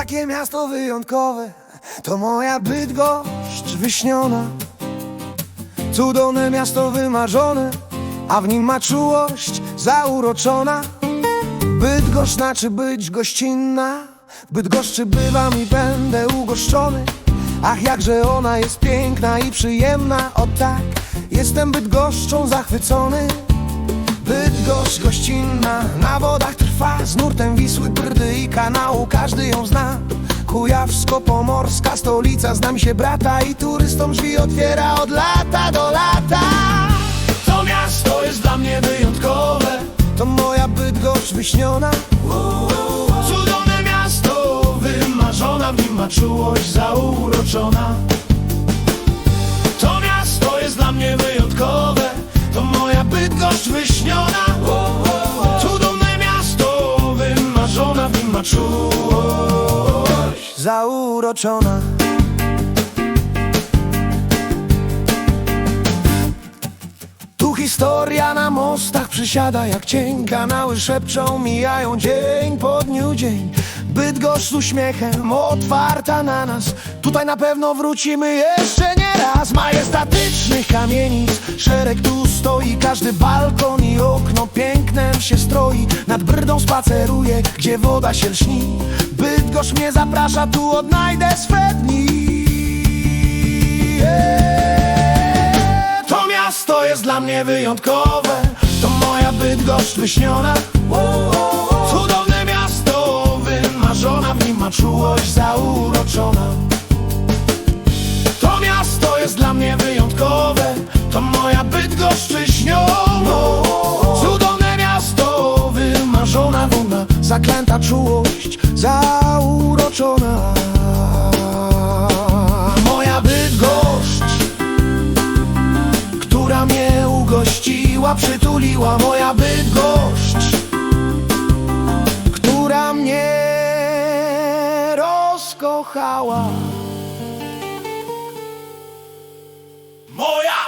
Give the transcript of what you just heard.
takie miasto wyjątkowe To moja Bydgoszcz wyśniona. Cudowne miasto wymarzone A w nim ma czułość zauroczona. Bydgoszcz znaczy być gościnna Bydgoszczy bywam i będę ugoszczony. Ach, jakże ona jest piękna i przyjemna O tak, jestem Bydgoszczą zachwycony. Bydgoszcz gościnna Na wodach z nurtem Wisły, Brdy i kanału Każdy ją zna. Kujawsko-pomorska stolica Znam się brata i turystom drzwi otwiera Od lata do lata. To miasto jest dla mnie wyjątkowe. To moja Bydgoszcz wyśniona. Cudowne miasto, wymarzona W nim ma czułość zauroczona. To miasto jest dla mnie wyjątkowe. To moja Bydgoszcz wyśniona ma czułość Zauroczona. Tu historia na mostach przysiada jak cień Kanały szepczą, mijają dzień po dniu dzień. Bydgoszcz z uśmiechem otwarta na nas. Tutaj na pewno wrócimy jeszcze nie raz Majestatycznych kamienic Szereg tu stoi, każdy balkon i okno Pięknem się stroi, nad brdą spaceruje Gdzie woda się lśni. Bydgoszcz mnie zaprasza, tu odnajdę swe dni. To miasto jest dla mnie wyjątkowe. To moja Bydgoszcz wyśniona. Cudowne jest dla mnie wyjątkowe. To moja Bydgoszcz wyśniona Cudowne miasto, wymarzona W nim ma Zaklęta czułość, zauroczona. Moja Bydgoszcz Która mnie ugościła, przytuliła. Moja Bydgoszcz Która mnie rozkochała Moya!